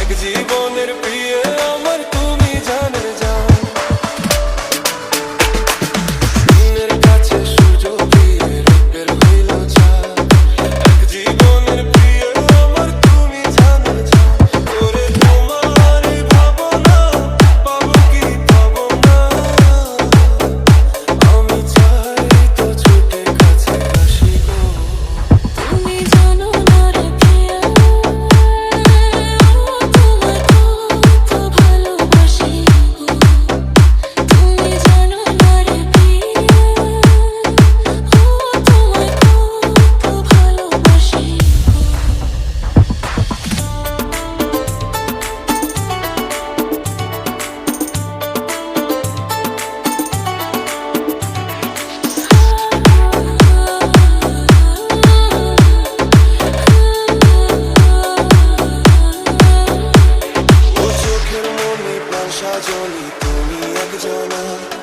এক জীবনের প্রিয় আমার আশা জলি তুমি একজনা।